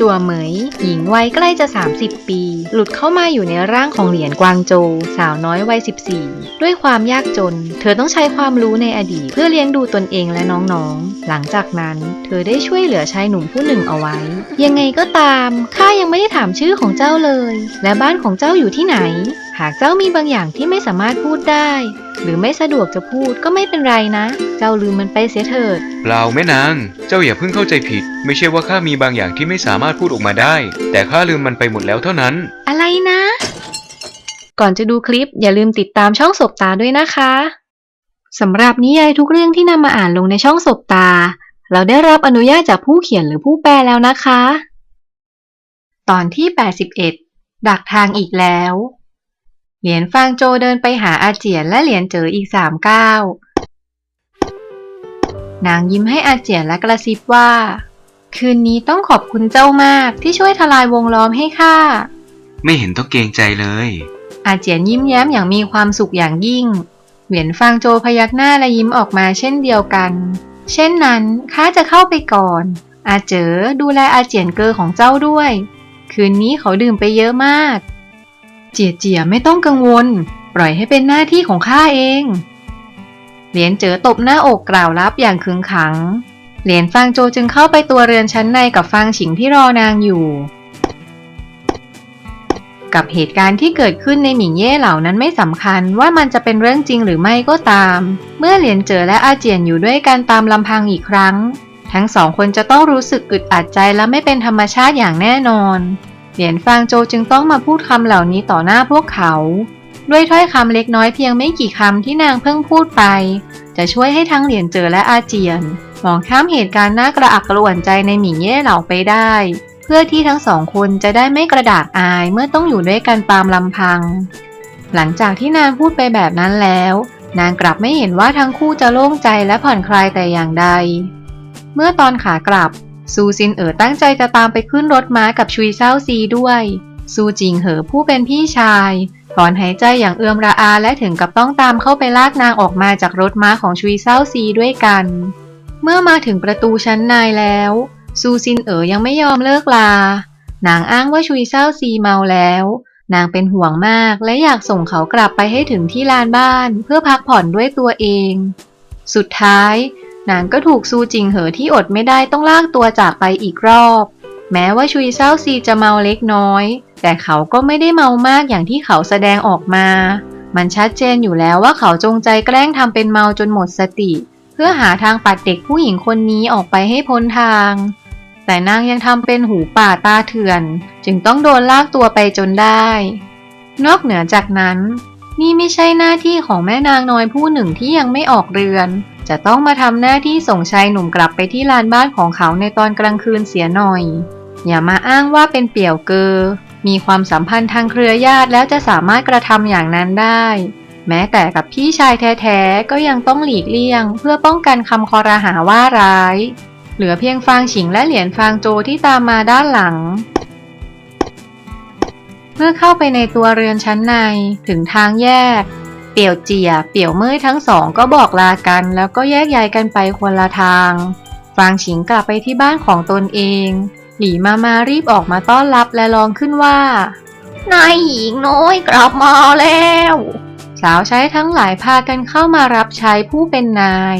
จั่วเหมย หญิงวัยใกล้จะ 30 ปี หลุดเข้ามาอยู่ในร่างของเหรียญกวางโจวสาวน้อยวัย 14 ด้วยความยากจน เธอต้องใช้ความรู้ในอดีต เพื่อเลี้ยงดูตนเองและน้องๆ หลังจากนั้น เธอได้ช่วยเหลือชายหนุ่มผู้หนึ่งเอาไว้ ยังไงก็ตามข้ายังไม่ได้ถามชื่อของเจ้าเลย และบ้านของเจ้าอยู่ที่ไหน หากเจ้ามีบางอย่างที่ไม่สามารถพูดได้ หรือไม่สะดวกจะพูดก็ไม่เป็นไรนะ เจ้าลืมมันไปเสียเถิดเปล่าแม่นาง เจ้าอย่าเพิ่งเข้าใจผิด ไม่ใช่ว่าข้ามีบางอย่างที่ไม่สามารถพูดออกมาได้ แต่ข้าลืมมันไปหมดแล้วเท่านั้น อะไรนะ ก่อนจะดูคลิปอย่าลืมติดตามช่องศบตาด้วยนะคะสำหรับนิยายทุกเรื่องที่นำมาอ่านลงในช่องศบตา เราได้รับอนุญาตจากผู้เขียนหรือผู้แปลแล้วนะคะ ตอนที่ 81 ดักทางอีกแล้ว เหรียญฟางโจเดินไปหาอาเจียนและเหรียญเจออีกสามก้าวนางยิ้มให้อาเจียนและกระซิบว่า คืนนี้ต้องขอบคุณเจ้ามากที่ช่วยทลายวงล้อมให้ข้าไม่เห็นต้องเกรงใจเลย อาเจียนยิ้มแย้มอย่างมีความสุขอย่างยิ่ง เหวียนฟางโจพยักหน้าและยิ้มออกมาเช่นเดียวกัน เช่นนั้นข้าจะเข้าไปก่อน อาเจ๋อดูแลอาเจียนเกอของเจ้าด้วย คืนนี้เขาดื่มไปเยอะมาก เจียเจียไม่ต้องกังวล ปล่อยให้เป็นหน้าที่ของข้าเอง เหรียญเจ๋อตบหน้าอกกล่าวรับอย่างขึงขัง เหรียญฟางโจจึงเข้าไปตัวเรือนชั้นในกับฟางฉิงที่รอนางอยู่ กับเหตุการณ์ที่เกิดขึ้นในหมิงเย่เหล่านั้นไม่สำคัญว่ามันจะเป็นเรื่องจริงหรือไม่ก็ตาม เมื่อเหรียญเจอและอาเจียนอยู่ด้วยกันตามลำพังอีกครั้ง ทั้งสองคนจะต้องรู้สึกอึดอัดใจและไม่เป็นธรรมชาติอย่างแน่นอน เหรียญฟางโจจึงต้องมาพูดคำเหล่านี้ต่อหน้าพวกเขา ด้วยถ้อยคำเล็กน้อยเพียงไม่กี่คำที่นางเพิ่งพูดไป จะช่วยให้ทั้งเหรียญเจอและอาเจียนมองข้ามเหตุการณ์น่ากระอักกระอ่วนใจในหมิงเย่เหล่าไปได้ เพื่อที่ทั้งสองคนจะได้ไม่กระดากอายเมื่อต้องอยู่ด้วยกันตามลำพัง หลังจากที่นางพูดไปแบบนั้นแล้ว นางกลับไม่เห็นว่าทั้งคู่จะโล่งใจและผ่อนคลายแต่อย่างใด เมื่อตอนขากลับ ซูซินเอ๋อตั้งใจจะตามไปขึ้นรถม้ากับชุยเซาซีด้วย ซูจิงเหอผู้เป็นพี่ชาย ถอนหายใจอย่างเอื้อมระอาและถึงกับต้องตามเข้าไปลากนางออกมาจากรถม้าของชุยเซาซีด้วยกัน เมื่อมาถึงประตูชั้นในแล้ว ซูซินเอ๋อยังไม่ยอมเลิกลา นางอ้างว่าชุยเซาซีเมาแล้ว นางเป็นห่วงมากและอยากส่งเขากลับไปให้ถึงที่ลานบ้าน เพื่อพักผ่อนด้วยตัวเอง สุดท้าย นางก็ถูกซูจิงเหอที่อดไม่ได้ต้องลากตัวจากไปอีกรอบ แม้ว่าชุยเซาซีจะเมาเล็กน้อย แต่เขาก็ไม่ได้เมามากอย่างที่เขาแสดงออกมา มันชัดเจนอยู่แล้วว่าเขาจงใจแกล้งทำเป็นเมาจนหมดสติ เพื่อหาทางปัดเด็กผู้หญิงคนนี้ออกไปให้พ้นทาง แต่นางยังทำเป็นหูป่าตาเถื่อน จึงต้องโดนลากตัวไปจนได้ นอกเหนือจากนั้น นี่ไม่ใช่หน้าที่ของแม่นางน้อยผู้หนึ่งที่ยังไม่ออกเรือน จะต้องมาทำหน้าที่ส่งชายหนุ่มกลับไปที่ลานบ้านของเขาในตอนกลางคืนเสียหน่อย อย่ามาอ้างว่าเป็นเปี่ยวเกอ มีความสัมพันธ์ทางเครือญาติแล้วจะสามารถกระทำอย่างนั้นได้ แม้แต่กับพี่ชายแท้ๆ ก็ยังต้องหลีกเลี่ยง เพื่อป้องกันคำคอรหาว่าร้าย เหลือเพียงฟางฉิงและเหรียญฟางโจที่ตามมาด้านหลังเมื่อเข้าไปในตัวเรือนชั้นในถึงทางแยก เปี่ยวเจีย เปี่ยวเมื่อยทั้งสองก็บอกลากัน แล้วก็แยกย้ายกันไปคนละทาง ฟางฉิงกลับไปที่บ้านของตนเอง หลีมามารีบออกมาต้อนรับและร้องขึ้นว่า นายหญิงน้อยกลับมาแล้ว สาวใช้ทั้งหลายพากันเข้ามารับใช้ผู้เป็นนาย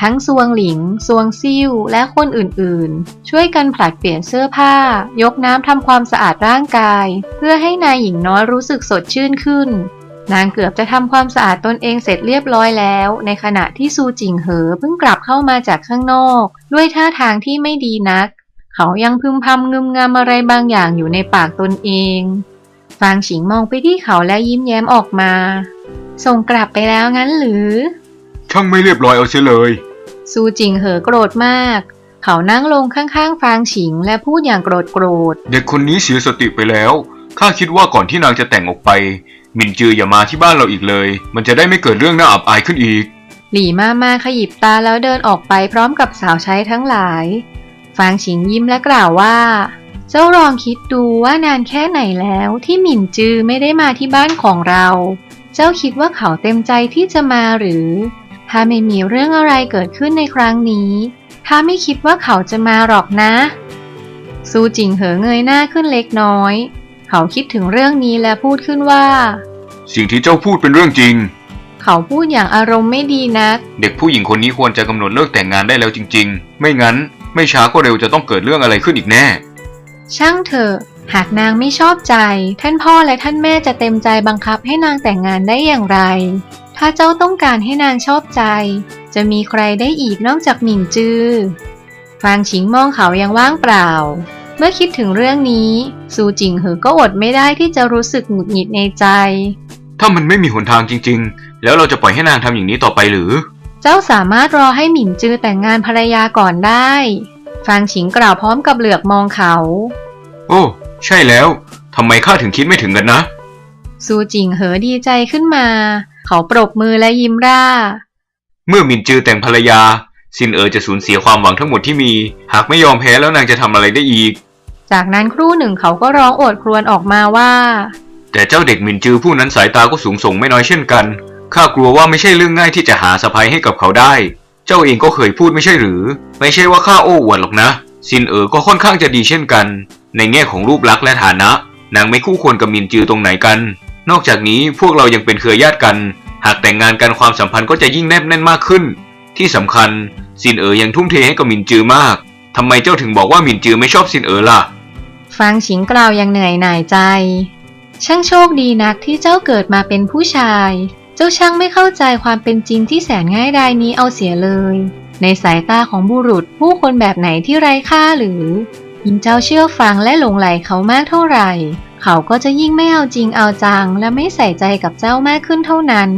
ทั้งซวงหลิง ซวงซิ่ว และคนอื่นๆ ช่วยกันผลัดเปลี่ยนเสื้อผ้า ยกน้ำทำความสะอาดร่างกาย เพื่อให้นายหญิงน้อยรู้สึกสดชื่นขึ้น นางเกือบจะทำความสะอาดตนเองเสร็จเรียบร้อยแล้ว ในขณะที่ซูจิงเหอเพิ่งกลับเข้ามาจากข้างนอก ด้วยท่าทางที่ไม่ดีนัก เขายังพึมพำงึมงำอะไรบางอย่างอยู่ในปากตนเองฟางฉิงมองไปที่เขาและยิ้มแย้มออกมา ส่งกลับไปแล้วงั้นหรือ ช่างไม่เรียบร้อยเอาเสียเลย ซูจิงเหอโกรธมาก เขานั่งลงข้างๆฟางฉิงและพูดอย่างโกรธโกรธ เด็กคนนี้เสียสติไปแล้ว ข้าคิดว่าก่อนที่นางจะแต่งออกไปห มินจืออย่ามาที่บ้านเราอีกเลย มันจะได้ไม่เกิดเรื่องน่าอับอายขึ้นอีก หลี่มามาขยิบตาแล้วเดินออกไปพร้อมกับสาวใช้ทั้งหลาย ฟางฉิงยิ้มและกล่าวว่า เจ้าลองคิดดูว่านานแค่ไหนแล้วที่หมินจือไม่ได้มาที่บ้านของเรา เจ้าคิดว่าเขาเต็มใจที่จะมาหรือ ถ้าไม่มีเรื่องอะไรเกิดขึ้นในครั้งนี้ถ้าไม่คิดว่าเขาจะมาหรอกนะ ซูจิงเหอเงยหน้าขึ้นเล็กน้อย เขาคิดถึงเรื่องนี้และพูดขึ้นว่า สิ่งที่เจ้าพูดเป็นเรื่องจริง เขาพูดอย่างอารมณ์ไม่ดีนัก เด็กผู้หญิงคนนี้ควรจะกำหนดเลิกแต่งงานได้แล้วจริง ๆ ไม่งั้น ไม่ช้าก็เร็วจะต้องเกิดเรื่องอะไรขึ้นอีกแน่ ช่างเถอะ หากนางไม่ชอบใจ ท่านพ่อและท่านแม่จะเต็มใจบังคับให้นางแต่งงานได้อย่างไร ถ้าเจ้าต้องการให้นางชอบใจ จะมีใครได้อีกนอกจากหมิงจือฟางฉิงมองเขายังว่างเปล่า เมื่อคิดถึงเรื่องนี้ ซูจิงเหอก็อดไม่ได้ที่จะรู้สึกหงุดหงิดในใจ ถ้ามันไม่มีหนทางจริง ๆ แล้วเราจะปล่อยให้นางทำอย่างนี้ต่อไปหรือ เจ้าสามารถรอให้หมิงจือแต่งงานภรรยาก่อนได้ฟางฉิงกล่าวพร้อมกับเหลือกมองเขา โอ้ ใช่แล้วทำไมข้าถึงคิดไม่ถึงกันนะ ซูจิงเหอดีใจขึ้นมา เขาปรบมือและยิ้มร่า เมื่อหมินจือแต่งภรรยา ซินเอ๋อจะสูญเสียความหวังทั้งหมดที่มี หากไม่ยอมแพ้แล้วนางจะทำอะไรได้อีก จากนั้นครู่หนึ่งเขาก็ร้องโอดครวญออกมาว่า แต่เจ้าเด็กหมินจือผู้นั้นสายตาก็สูงส่งไม่น้อยเช่นกันข้ากลัวว่าไม่ใช่เรื่องง่ายที่จะหาสะพายให้กับเขาได้ เจ้าเองก็เคยพูดไม่ใช่หรือ ไม่ใช่ว่าข้าโอ้อวดหรอกนะ ซินเอ๋อก็ค่อนข้างจะดีเช่นกัน ในแง่ของรูปลักษณ์และฐานะ นางไม่คู่ควรกับหมินจือตรงไหนกัน นอกจากนี้พวกเรายังเป็นเครือญาติกัน หากแต่งงานกันความสัมพันธ์ก็จะยิ่งแนบแน่นมากขึ้น ที่สำคัญ ซินเอ๋อยังทุ่มเทให้กับหมินจือมาก ทำไมเจ้าถึงบอกว่าหมินจือไม่ชอบซินเอ๋อล่ะ ฟางฉิงกล่าวอย่างเหนื่อยหน่ายใจ ช่างโชคดีนักที่เจ้าเกิดมาเป็นผู้ชาย เจ้าช่างไม่เข้าใจความเป็นจริงที่แสนง่ายดายนี้เอาเสียเลย ในสายตาของบุรุษผู้คนแบบไหนที่ไร้ค่าหรือ ยิ่งเจ้าเชื่อฟังและหลงไหลเขามากเท่าไหร่ เขาก็จะยิ่งไม่เอาจริงเอาจังและไม่ใส่ใจกับเจ้ามากขึ้นเท่านั้น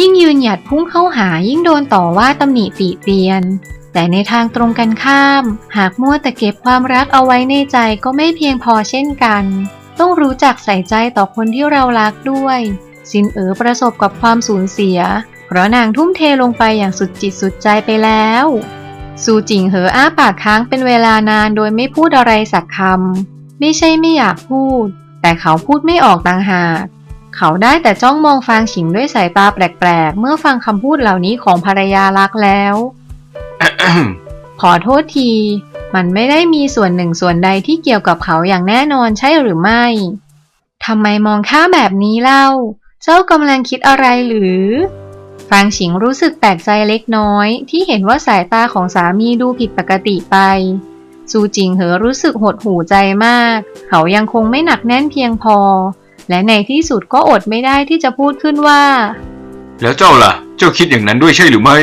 ยิ่งยืนหยัดพุ่งเข้าหายิ่งโดนต่อว่าตำหนิติเตียน แต่ในทางตรงกันข้าม หากมัวแต่เก็บความรักเอาไว้ในใจก็ไม่เพียงพอเช่นกัน ต้องรู้จักใส่ใจต่อคนที่เรารักด้วย ซินเอ๋อประสบกับความสูญเสีย เพราะนางทุ่มเทลงไปอย่างสุดจิตสุดใจไปแล้วซูจิงเหออ้าปากค้างเป็นเวลานานโดยไม่พูดอะไรสักคำไม่ใช่ไม่อยากพูด แต่เขาพูดไม่ออกต่างหาก เขาได้แต่จ้องมองฟางฉิงด้วยสายตาแปลกๆ เมื่อฟังคำพูดเหล่านี้ของภรรยารักแล้ว ขอโทษที มันไม่ได้มีส่วนหนึ่งส่วนใดที่เกี่ยวกับเขาอย่างแน่นอนใช่หรือไม่ทำไมมองข้าแบบนี้เล่า เจ้ากำลังคิดอะไรหรือฟางฉิงรู้สึกแปลกใจเล็กน้อย ที่เห็นว่าสายตาของสามีดูผิดปกติไปซูจิงเหอรู้สึกหดหูใจมาก เขายังคงไม่หนักแน่นเพียงพอ และในที่สุดก็อดไม่ได้ที่จะพูดขึ้นว่า แล้วเจ้าล่ะ เจ้าคิดอย่างนั้นด้วยใช่หรือไม่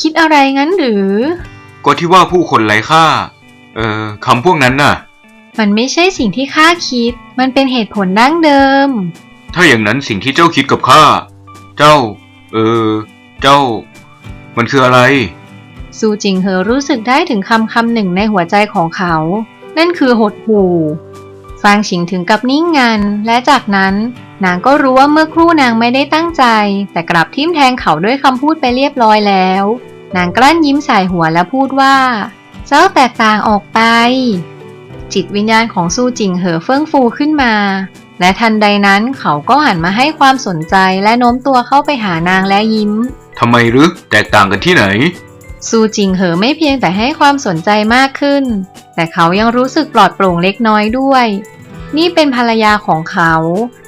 คิดอะไรงั้นหรือ ก็ที่ว่าผู้คนไร้ค่า เอ่อคำพวกนั้นน่ะ มันไม่ใช่สิ่งที่ข้าคิด มันเป็นเหตุผลดั้งเดิม ถ้าอย่างนั้นสิ่งที่เจ้าคิดกับข้า เจ้า เออ เจ้า มันคืออะไร ซูจิงเหอรู้สึกได้ถึงคำคำหนึ่งในหัวใจของเขา นั่นคือหดหู่ ฟางฉิงถึงกับนิ่งงัน และจากนั้นนางก็รู้ว่าเมื่อครู่นางไม่ได้ตั้งใจ แต่กลับทิ่มแทงเขาด้วยคำพูดไปเรียบร้อยแล้ว นางกลั้นยิ้มใส่หัวและพูดว่า เจ้าแตกต่างออกไป จิตวิญญาณของซูจิงเหอเฟื่องฟูขึ้นมา และทันใดนั้นเขาก็หันมาให้ความสนใจและโน้มตัวเข้าไปหานางและยิ้มทำไมหรือแตกต่างกันที่ไหนซูจิงเหอไม่เพียงแต่ให้ความสนใจมากขึ้น แต่เขายังรู้สึกปลอดโปร่งเล็กน้อยด้วย นี่เป็นภรรยาของเขา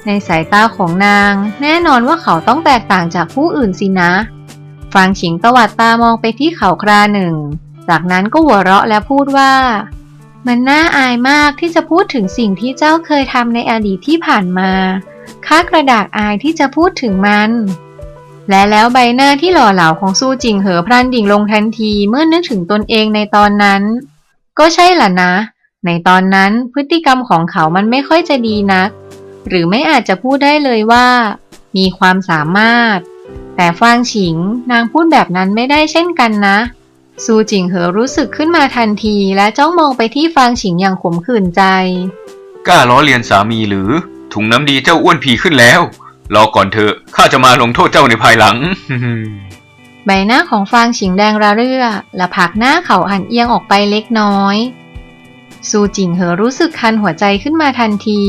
ในสายตาของนาง แน่นอนว่าเขาต้องแตกต่างจากผู้อื่นสินะฟางฉิงตวัดตามองไปที่เขาคราหนึ่ง จากนั้นก็หัวเราะและพูดว่า มันน่าอายมากที่จะพูดถึงสิ่งที่เจ้าเคยทำในอดีตที่ผ่านมาข้ากระดากอายที่จะพูดถึงมัน และแล้วใบหน้าที่หล่อเหลาของซูจิงเหอพลันดิ่งลงทันทีเมื่อนึกถึงตนเองในตอนนั้น ก็ใช่ล่ะนะ ในตอนนั้นพฤติกรรมของเขามันไม่ค่อยจะดีนัก หรือไม่อาจจะพูดได้เลยว่า มีความสามารถ แต่ฟางฉิงนางพูดแบบนั้นไม่ได้เช่นกันนะ ซูจิงเหอรู้สึกขึ้นมาทันทีและจ้องมองไปที่ฟางฉิงอย่างขมขื่นใจ กล้าล้อเลียนสามีหรือ ถุงน้ำดีเจ้าอ้วนพีขึ้นแล้ว รอก่อนเถอะข้าจะมาลงโทษเจ้าในภายหลังใบหน้าของฟางฉิงแดงระเรื่อและผลักหน้าเขาหันเอียงออกไปเล็กน้อย ซูจิงเหอรู้สึกคันหัวใจขึ้นมาทันที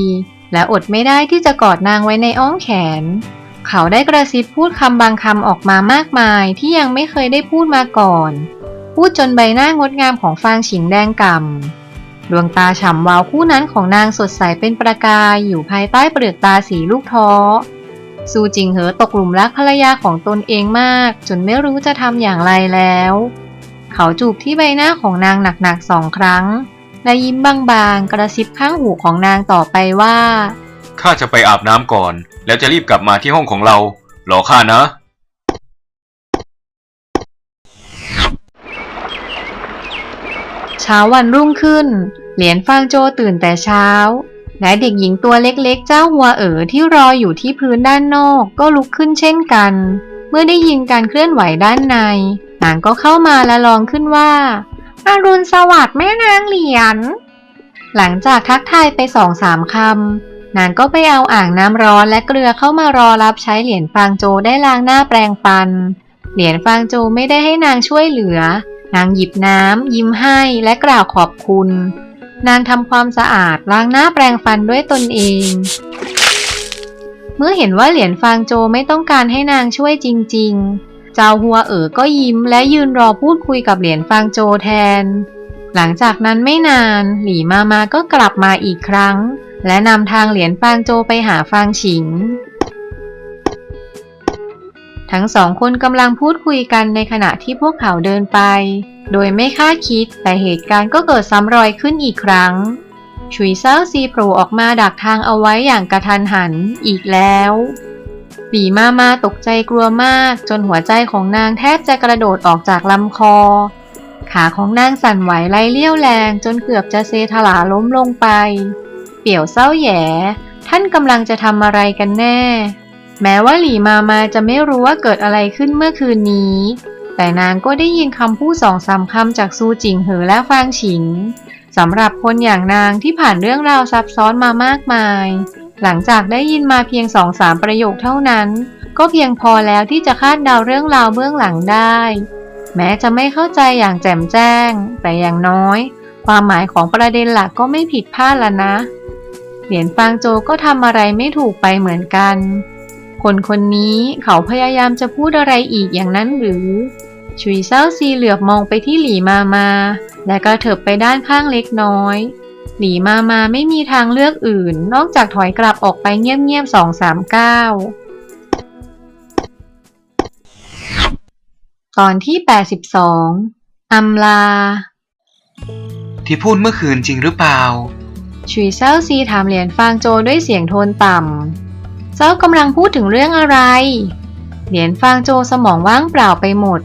และอดไม่ได้ที่จะกอดนางไว้ในอ้อมแขน เขาได้กระซิบพูดคำบางคำออกมามากมายที่ยังไม่เคยได้พูดมาก่อน พูดจนใบหน้างดงามของฟางฉิงแดงก่ดวงตาฉ่ำวาวคู่นั้นของนางสดใสเป็นประกายอยู่ภายใต้เปลือกตาสีลูกท้อซูจิงเหอตกหลุมรักภรรยาของตนเองมาก จนไม่รู้จะทำอย่างไรแล้ว เขาจูบที่ใบหน้าของนางหนักๆสองครั้ง และยิ้มบางๆ กระซิบข้างหูของนางต่อไปว่า ข้าจะไปอาบน้ำก่อน แล้วจะรีบกลับมาที่ห้องของเรา รอข้านะ เช้าวันรุ่งขึ้น เหรียญฟางโจตื่นแต่เช้า และเด็กหญิงตัวเล็กๆ เจ้าหัวเอ๋อที่รออยู่ที่พื้นด้านนอกก็ลุกขึ้นเช่นกัน เมื่อได้ยินการเคลื่อนไหวด้านในนางก็เข้ามาและลองขึ้นว่า อรุณสวัสดิ์แม่นางเหรียญ หลังจากทักทายไปสองสามคำ นางก็ไปเอาอ่างน้ำร้อนและเกลือเข้ามารอรับใช้เหรียญฟางโจได้ล้างหน้าแปรงฟัน เหรียญฟางโจไม่ได้ให้นางช่วยเหลือ นางหยิบน้ำยิ้มให้และกล่าวขอบคุณ นางทำความสะอาดล้างหน้าแปรงฟันด้วยตนเอง เมื่อเห็นว่าเหรียญฟางโจไม่ต้องการให้นางช่วยจริง ๆ เจ้าหัวเอ๋อก็ยิ้มและยืนรอพูดคุยกับเหรียญฟางโจแทน หลังจากนั้นไม่นาน หลี่มามาก็กลับมาอีกครั้ง และนำทางเหรียญฟางโจไปหาฟางฉิง ทั้งสองคนกำลังพูดคุยกันในขณะที่พวกเขาเดินไป โดยไม่คาดคิดแต่เหตุการณ์ก็เกิดซ้ำรอยขึ้นอีกครั้งชุยเซาซีโผล่ออกมาดักทางเอาไว้อย่างกระทันหันอีกแล้ว หลีมามาตกใจกลัวมาก จนหัวใจของนางแทบจะกระโดดออกจากลำคอ ขาของนางสั่นไหวไล่เลี้ยวแรง จนเกือบจะเซถลาล้มลงไป เปี่ยวเศร้าแย่ท่านกำลังจะทำอะไรกันแน่ แม้ว่าหลี่มามาจะไม่รู้ว่าเกิดอะไรขึ้นเมื่อคืนนี้ แต่นางก็ได้ยินคำพูดสองสามคำจากซูจิงเหอและฟางฉิงสำหรับคนอย่างนางที่ผ่านเรื่องราวซับซ้อนมามากมาย หลังจากได้ยินมาเพียงสองสามประโยคเท่านั้น ก็เพียงพอแล้วที่จะคาดเดาเรื่องราวเบื้องหลังได้ แม้จะไม่เข้าใจอย่างแจ่มแจ้ง แต่อย่างน้อย ความหมายของประเด็นหลักก็ไม่ผิดพลาดละนะ เหรียญฟางโจก็ทำอะไรไม่ถูกไปเหมือนกัน คนคนนี้เขาพยายามจะพูดอะไรอีกอย่างนั้นหรือชุยเศร้าซีเหลือบมองไปที่หลีมามา และกระเถิบไปด้านข้างเล็กน้อย หลีมามาไม่มีทางเลือกอื่น นอกจากถอยกลับออกไปเงียบๆสองสามก้าวตอนที่ 82อำลา ที่พูดเมื่อคืนจริงหรือเปล่าชุยเซาซีถามเหรียญฟางโจด้วยเสียงโทนต่ำ เจ้ากำลังพูดถึงเรื่องอะไร เหรียญฟางโจสมองว่างเปล่าไปหมด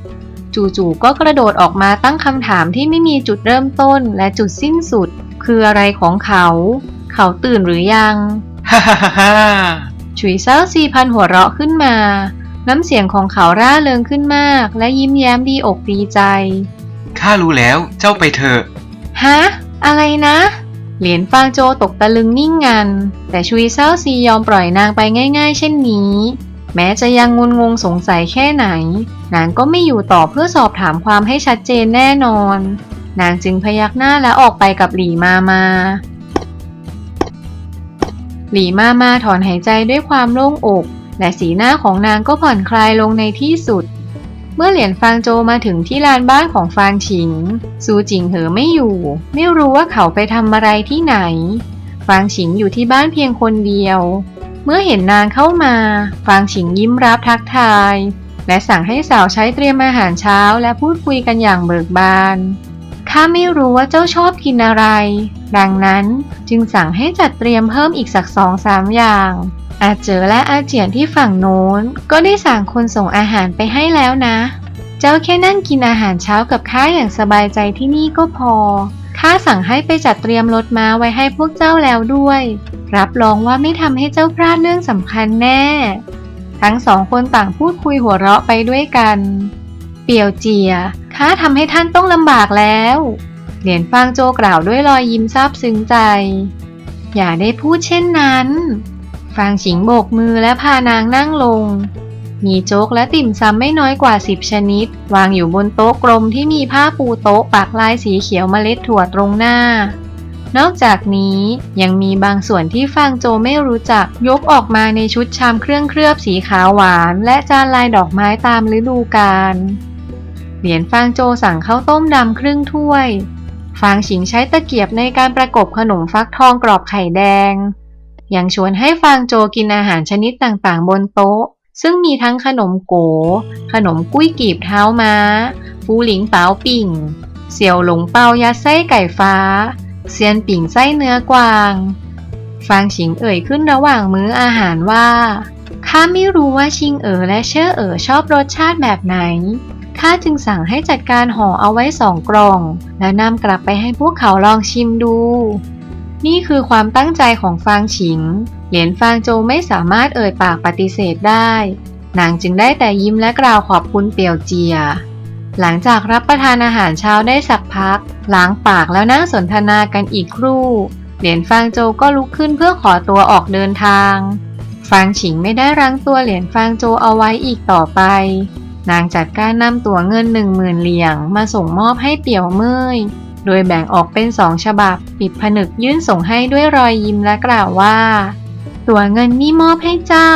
จู่ๆก็กระโดดออกมาตั้งคำถามที่ไม่มีจุดเริ่มต้นและจุดสิ้นสุด คืออะไรของเขา เขาตื่นหรือยังฮ่าฮ่าฮ่าฮ่าฉุยเซาซีพันหัวเราะขึ้นมา น้ำเสียงของเขาร่าเริงขึ้นมาก และยิ้มแย้มดีอกดีใจ ข้ารู้แล้ว เจ้าไปเถอะ ฮะ อะไรนะ เหรียญฟางโจตกตะลึงนิ่งงัน แต่ชุยเซาซียอมปล่อยนางไปง่าย ๆ เช่นนี้ แม้จะยังงุนงงสงสัยแค่ไหน นางก็ไม่อยู่ต่อเพื่อสอบถามความให้ชัดเจนแน่นอน นางจึงพยักหน้าและออกไปกับหลีมามา หลีมามาถอนหายใจด้วยความโล่งอก และสีหน้าของนางก็ผ่อนคลายลงในที่สุด เมื่อเหรียญฟางโจมาถึงที่ลานบ้านของฟางฉิง ซูจิงเหอไม่อยู่ ไม่รู้ว่าเขาไปทำอะไรที่ไหน ฟางฉิงอยู่ที่บ้านเพียงคนเดียว เมื่อเห็นนางเข้ามา ฟางฉิงยิ้มรับทักทาย และสั่งให้สาวใช้เตรียมอาหารเช้าและพูดคุยกันอย่างเบิกบาน ข้าไม่รู้ว่าเจ้าชอบกินอะไร ดังนั้นจึงสั่งให้จัดเตรียมเพิ่มอีกสักสองสามอย่าง อาเจอและอาเจียนที่ฝั่งโน้น ก็ได้สั่งคนส่งอาหารไปให้แล้วนะ เจ้าแค่นั่งกินอาหารเช้ากับข้าอย่างสบายใจที่นี่ก็พอข้าสั่งให้ไปจัดเตรียมรถม้าไว้ให้พวกเจ้าแล้วด้วย รับรองว่าไม่ทำให้เจ้าพลาดเรื่องสำคัญแน่ ทั้งสองคนต่างพูดคุยหัวเราะไปด้วยกัน เปียวเจีย ข้าทำให้ท่านต้องลำบากแล้ว เหรียญฟางโจกล่าวด้วยรอยยิ้มซาบซึ้งใจ อย่าได้พูดเช่นนั้น ฟางฉิงโบกมือและพานางนั่งลง มีโจ๊กและติ่มซำไม่น้อยกว่าสิบชนิด วางอยู่บนโต๊ะกลมที่มีผ้าปูโต๊ะปักลายสีเขียวเมล็ดถั่วตรงหน้า นอกจากนี้ยังมีบางส่วนที่ฟางโจไม่รู้จักยกออกมาในชุดชามเครื่องเคลือบสีขาวหวาน และจานลายดอกไม้ตามฤดูกาล เหรียญฟางโจสั่งข้าวต้มดำครึ่งถ้วย ฟางฉิงใช้ตะเกียบในการประกบขนมฟักทองกรอบไข่แดง ยังชวนให้ฟางโจกินอาหารชนิดต่างๆ บนโต๊ะ ซึ่งมีทั้งขนมโก ขนมกุ้ยกีบเท้าม้า ฟูหลิงเปาปิ่ง เสี่ยวหลงเปายัดไส้ไก่ฟ้า เซียนปิ่งไส้เนื้อกวาง ฟางฉิงเอ่ยขึ้นระหว่างมื้ออาหารว่าข้าไม่รู้ว่าชิงเอ๋อและเช่อเอ๋อชอบรสชาติแบบไหน ข้าจึงสั่งให้จัดการห่อเอาไว้สองกล่อง แล้วนำกลับไปให้พวกเขาลองชิมดู นี่คือความตั้งใจของฟางฉิง เหรียญฟางโจไม่สามารถเอ่ยปากปฏิเสธได้ นางจึงได้แต่ยิ้มและกล่าวขอบคุณเปียวเจีย หลังจากรับประทานอาหารเช้าได้สักพัก ล้างปากแล้วนั่งสนทนากันอีกครู่ เหรียญฟางโจก็ลุกขึ้นเพื่อขอตัวออกเดินทาง ฟางฉิงไม่ได้รั้งตัวเหรียญฟางโจเอาไว้อีกต่อไป นางจัดการนำตั๋วเงินหนึ่งหมื่นเหรียญมาส่งมอบให้เปี่ยวเมยโดยแบ่งออกเป็นสองฉบับ ปิดผนึกยื่นส่งให้ด้วยรอยยิ้มและกล่าวว่า ตั๋วเงินนี่มอบให้เจ้า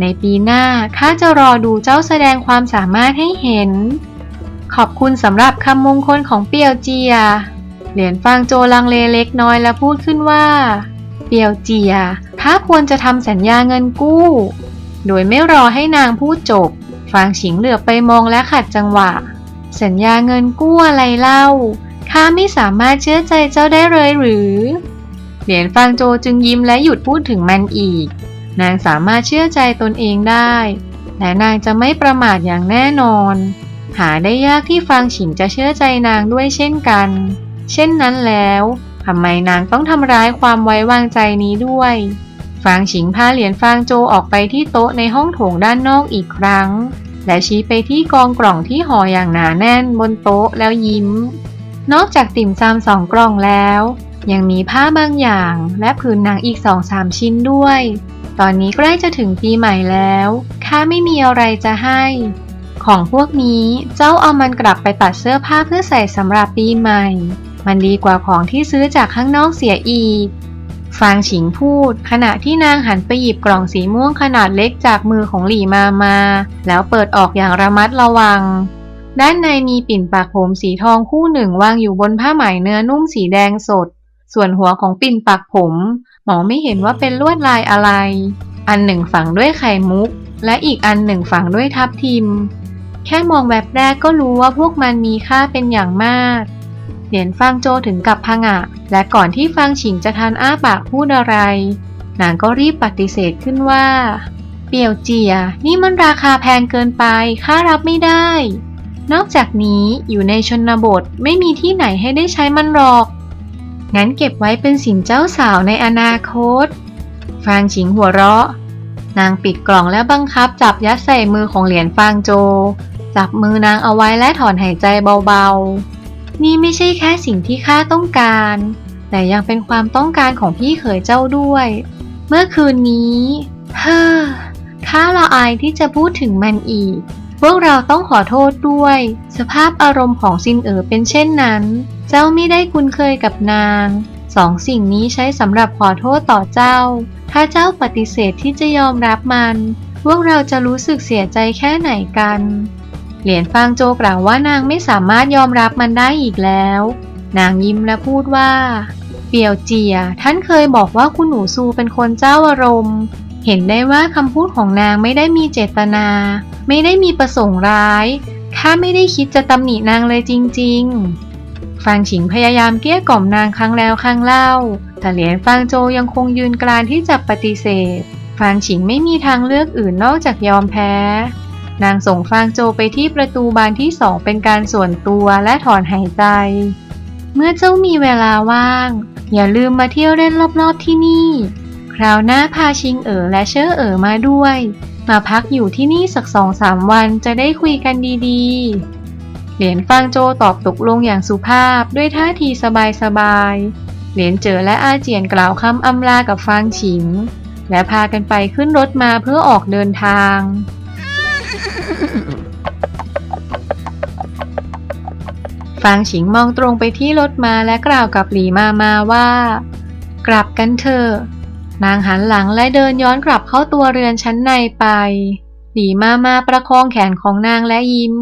ในปีหน้าข้าจะรอดูเจ้าแสดงความสามารถให้เห็น ขอบคุณสำหรับคำมงคลของเปียวเจีย เหรียญฟางโจลังเลเล็กน้อยและพูดขึ้นว่า เปียวเจียข้าควรจะทำสัญญาเงินกู้ โดยไม่รอให้นางพูดจบ ฟางฉิงเหลือบไปมองและขัดจังหวะ สัญญาเงินกู้อะไรเล่า ข้าไม่สามารถเชื่อใจเจ้าได้เลยหรือ เหรียญฟางโจจึงยิ้มและหยุดพูดถึงมันอีก นางสามารถเชื่อใจตนเองได้ และนางจะไม่ประมาทอย่างแน่นอน หาได้ยากที่ฟางฉิงจะเชื่อใจนางด้วยเช่นกัน เช่นนั้นแล้วทำไมนางต้องทำร้ายความไว้วางใจนี้ด้วยฟางฉิงพาเหรียญฟางโจออกไปที่โต๊ะในห้องโถงด้านนอกอีกครั้ง และชี้ไปที่กองกล่องที่ห่ออย่างหนาแน่นบนโต๊ะแล้วยิ้ม นอกจากติ่มซำสองกล่องแล้ว ยังมีผ้าบางอย่าง และผืนหนังอีกสองสามชิ้นด้วย ตอนนี้ใกล้จะถึงปีใหม่แล้วข้าไม่มีอะไรจะให้ ของพวกนี้เจ้าเอามันกลับไปตัดเสื้อผ้าเพื่อใส่สำหรับปีใหม่ มันดีกว่าของที่ซื้อจากข้างนอกเสียอีก ฟางฉิงพูด ขณะที่นางหันไปหยิบกล่องสีม่วงขนาดเล็กจากมือของหลี่มามา แล้วเปิดออกอย่างระมัดระวัง ด้านในมีปิ่นปากผมสีทองคู่หนึ่งวางอยู่บนผ้าไหมเนื้อนุ่มสีแดงสด ส่วนหัวของปิ่นปากผมมองไม่เห็นว่าเป็นลวดลายอะไร อันหนึ่งฝังด้วยไข่มุก และอีกอันหนึ่งฝังด้วยทับทิม แค่มองแบบแรกก็รู้ว่าพวกมันมีค่าเป็นอย่างมาก เหรียญฟางโจถึงกับพังะ และก่อนที่ฟางฉิงจะทันอ้าปากพูดอะไร นางก็รีบปฏิเสธขึ้นว่า เปี่ยวเจีย นี่มันราคาแพงเกินไปข้ารับไม่ได้ นอกจากนี้อยู่ในชนบทไม่มีที่ไหนให้ได้ใช้มันหรอก งั้นเก็บไว้เป็นสินเจ้าสาวในอนาคต ฟางฉิงหัวเราะ นางปิดกล่องและบังคับจับยัดใส่มือของเหรียญฟางโจ จับมือนางเอาไว้และถอนหายใจเบาๆ นี่ไม่ใช่แค่สิ่งที่ข้าต้องการ แต่ยังเป็นความต้องการของพี่เขยเจ้าด้วย เมื่อคืนนี้ เฮ้อข้าละอายที่จะพูดถึงมันอีก พวกเราต้องขอโทษด้วย สภาพอารมณ์ของซินเอ๋อเป็นเช่นนั้น เจ้าไม่ได้คุ้นเคยกับนาง สองสิ่งนี้ใช้สำหรับขอโทษต่อเจ้า ถ้าเจ้าปฏิเสธที่จะยอมรับมัน พวกเราจะรู้สึกเสียใจแค่ไหนกัน เหรียญฟางโจกล่าวว่านางไม่สามารถยอมรับมันได้อีกแล้ว นางยิ้มและพูดว่า เปียวเจีย ท่านเคยบอกว่าคุณหนูซูเป็นคนเจ้าอารมณ์ เห็นได้ว่าคำพูดของนางไม่ได้มีเจตนา ไม่ได้มีประสงค์ร้ายข้าไม่ได้คิดจะตำหนินางเลยจริง ๆ ฟางฉิงพยายามเกลี้ยกล่อมนางครั้งแล้วครั้งเล่า แต่เหรียญฟางโจยังคงยืนกรานที่จะปฏิเสธ ฟางฉิงไม่มีทางเลือกอื่นนอกจากยอมแพ้ นางส่งฟางโจไปที่ประตูบานที่สองเป็นการส่วนตัวและถอนหายใจ เมื่อเจ้ามีเวลาว่าง อย่าลืมมาเที่ยวเล่นรอบๆที่นี่ คราวหน้าพาชิงเอ๋อและเชอเอ๋อมาด้วย มาพักอยู่ที่นี่สักสองสามวันจะได้คุยกันดีๆ เหรียญฟางโจตอบตกลงอย่างสุภาพด้วยท่าทีสบายๆ เหรียญเจอและอาเจียนกล่าวคำอำลากับฟางฉิง และพากันไปขึ้นรถมาเพื่อออกเดินทาง ฟางฉิงมองตรงไปที่รถมาและกล่าวกับหลีมามาว่า กลับกันเถอะ นางหันหลังและเดินย้อนกลับเข้าตัวเรือนชั้นในไป หลีมามาประคองแขนของนางและยิ้ม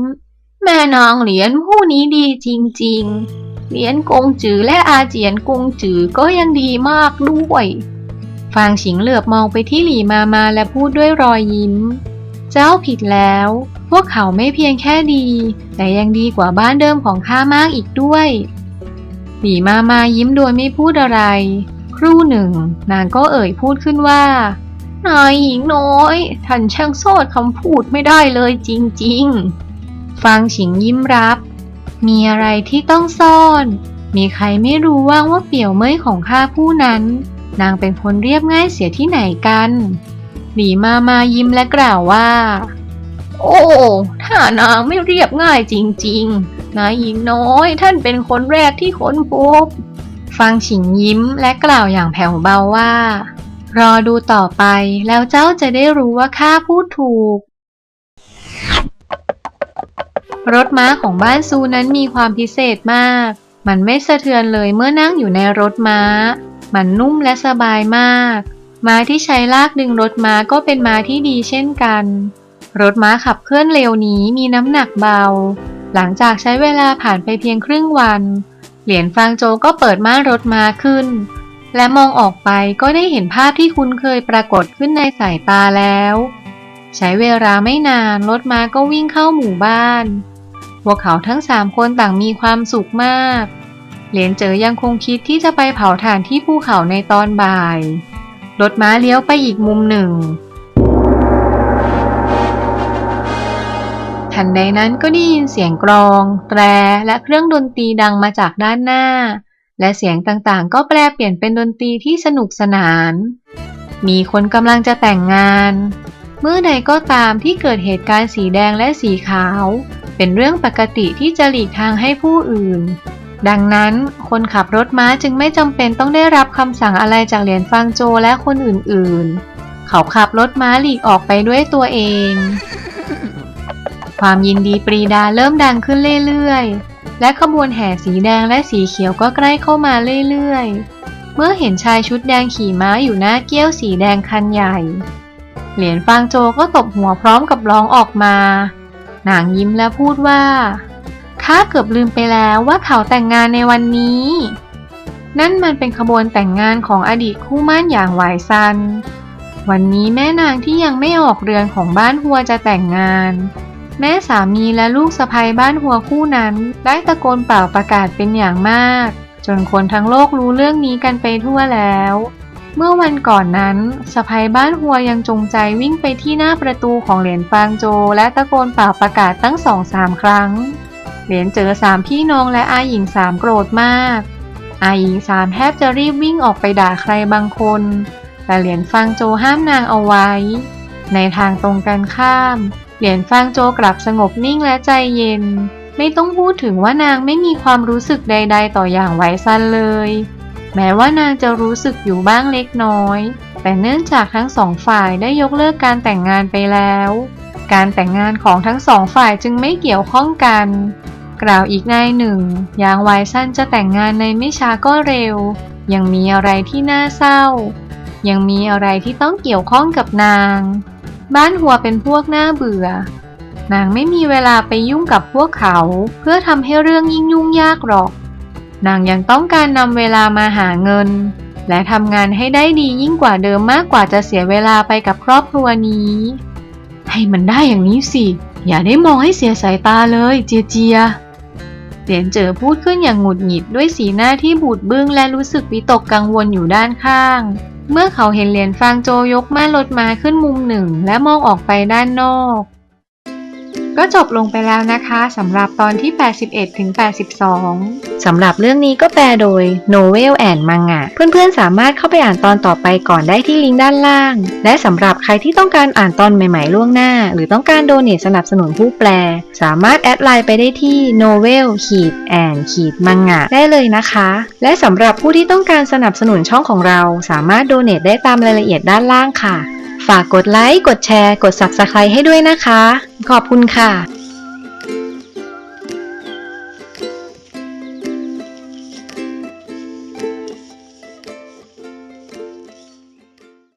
แม่นางเหรียญผู้นี้ดีจริงๆ เหรียญกงจือและอาเจียนกงจือก็ยังดีมากด้วย ฟางฉิงเหลือบมองไปที่หลี่มามาและพูดด้วยรอยยิ้ม เจ้าผิดแล้ว พวกเขาไม่เพียงแค่ดี แต่ยังดีกว่าบ้านเดิมของข้ามากอีกด้วยบีมามายิ้มโดยไม่พูดอะไร ครู่หนึ่ง นางก็เอ่ยพูดขึ้นว่านายหญิงน้อยท่านช่างโซดคำพูดไม่ได้เลยจริงๆ ฟังฉิงยิ้มรับ มีอะไรที่ต้องซ่อน มีใครไม่รู้ว่างว่าเปี่ยวเมยของข้าผู้นั้น นางเป็นคนเรียบง่ายเสียที่ไหนกัน หลีมามายิ้มและกล่าวว่า โอ้ถ้านางไม่เรียบง่ายจริงๆ นายหญิงน้อยท่านเป็นคนแรกที่ค้นพบ ฟังฉิงยิ้มและกล่าวอย่างแผ่วเบาว่า รอดูต่อไปแล้วเจ้าจะได้รู้ว่าข้าพูดถูกรถม้าของบ้านซูนั้นมีความพิเศษมาก มันไม่สะเทือนเลยเมื่อนั่งอยู่ในรถม้า มันนุ่มและสบายมาก ม้าที่ใช้ลากดึงรถม้าก็เป็นม้าที่ดีเช่นกัน รถม้าขับเคลื่อนเร็วนี้มีน้ำหนักเบา หลังจากใช้เวลาผ่านไปเพียงครึ่งวัน เหรียญฟางโจก็เปิดม่านรถม้าขึ้น และมองออกไปก็ได้เห็นภาพที่คุ้นเคยปรากฏขึ้นในสายตาแล้ว ใช้เวลาไม่นานรถม้าก็วิ่งเข้าหมู่บ้าน พวกเขาทั้งสามคนต่างมีความสุขมาก เหรียญเจอยังคงคิดที่จะไปเผาถ่านที่ภูเขาในตอนบ่าย รถม้าเลี้ยวไปอีกมุมหนึ่ง ทันใดนั้นก็ได้ยินเสียงกลอง แตร และเครื่องดนตรีดังมาจากด้านหน้า และเสียงต่างๆ ก็แปลเปลี่ยนเป็นดนตรีที่สนุกสนาน มีคนกำลังจะแต่งงาน เมื่อใดก็ตามที่เกิดเหตุการณ์สีแดงและสีขาว เป็นเรื่องปกติที่จะหลีกทางให้ผู้อื่น ดังนั้นคนขับรถม้าจึงไม่จำเป็นต้องได้รับคำสั่งอะไรจากเหรียญฟางโจและคนอื่นๆ เขาขับรถม้าหลีกออกไปด้วยตัวเอง ความยินดีปรีดาเริ่มดังขึ้นเรื่อยๆ และขบวนแห่สีแดงและสีเขียวก็ใกล้เข้ามาเรื่อยๆ เมื่อเห็นชายชุดแดงขี่ม้าอยู่หน้าเกี้ยวสีแดงคันใหญ่ เหรียญฟางโจก็ตบหัวพร้อมกับร้องออกมา นางยิ้มและพูดว่า ข้าเกือบลืมไปแล้วว่าเขาแต่งงานในวันนี้ นั่นมันเป็นขบวนแต่งงานของอดีตคู่มั่นอย่างหวายซัน วันนี้แม่นางที่ยังไม่ออกเรือนของบ้านหัวจะแต่งงาน แม่สามีและลูกสะใภ้บ้านหัวคู่นั้นได้ตะโกนเป่าประกาศเป็นอย่างมาก จนคนทั้งโลกรู้เรื่องนี้กันไปทั่วแล้วเมื่อวันก่อนนั้นสะใภ้บ้านหัวยังจงใจวิ่งไปที่หน้าประตูของเหรียญฟางโจ และตะโกนเป่าประกาศตั้งสองสามครั้ง เหรียญเจอสามพี่น้องและอาหญิงสามโกรธมาก อาหญิงสามแทบจะรีบวิ่งออกไปด่าใครบางคน แต่เหรียญฟางโจห้ามนางเอาไว้ ในทางตรงกันข้าม เหรียญฟางโจกลับสงบนิ่งและใจเย็น ไม่ต้องพูดถึงว่านางไม่มีความรู้สึกใด ๆ ต่ออย่างไวซันเลย แม้ว่านางจะรู้สึกอยู่บ้างเล็กน้อย แต่เนื่องจากทั้งสองฝ่ายได้ยกเลิกการแต่งงานไปแล้วการแต่งงานของทั้งสองฝ่ายจึงไม่เกี่ยวข้องกัน กล่าวอีกนายหนึ่ง ยางไวซันจะแต่งงานในไม่ช้าก็เร็ว ยังมีอะไรที่น่าเศร้า ยังมีอะไรที่ต้องเกี่ยวข้องกับนาง บ้านหัวเป็นพวกน่าเบื่อ นางไม่มีเวลาไปยุ่งกับพวกเขา เพื่อทำให้เรื่องยิ่งยุ่งยากหรอก นางยังต้องการนำเวลามาหาเงิน และทำงานให้ได้ดียิ่งกว่าเดิมมากกว่าจะเสียเวลาไปกับครอบครัวนี้ ให้มันได้อย่างนี้สิอย่าได้มองให้เสียสายตาเลยเจียเจีย เหรียญเจอพูดขึ้นอย่างหงุดหงิดด้วยสีหน้าที่บูดบึ้งและรู้สึกวิตกกังวลอยู่ด้านข้าง เมื่อเขาเห็นเหรียญฟางโจยกม่านรถมาขึ้นมุมหนึ่ง และมองออกไปด้านนอก ก็จบลงไปแล้วนะคะสำหรับตอนที่ 81 ถึง 82 สำหรับเรื่องนี้ก็แปลโดย Novel and Manga เพื่อนๆ สามารถเข้าไปอ่านตอนต่อไปก่อนได้ที่ลิงก์ด้านล่าง และสำหรับใครที่ต้องการอ่านตอนใหม่ๆ ล่วงหน้า หรือต้องการโดเนทสนับสนุนผู้แปล สามารถแอดไลน์ไปได้ที่ Novel ขีด and ขีด Manga ได้เลยนะคะ และสำหรับผู้ที่ต้องการสนับสนุนช่องของเรา สามารถโดเนทได้ตามรายละเอียดด้านล่างค่ะ ฝากกดไลค์ กดแชร์ กด Subscribe ให้ด้วยนะคะ ขอบคุณค่ะ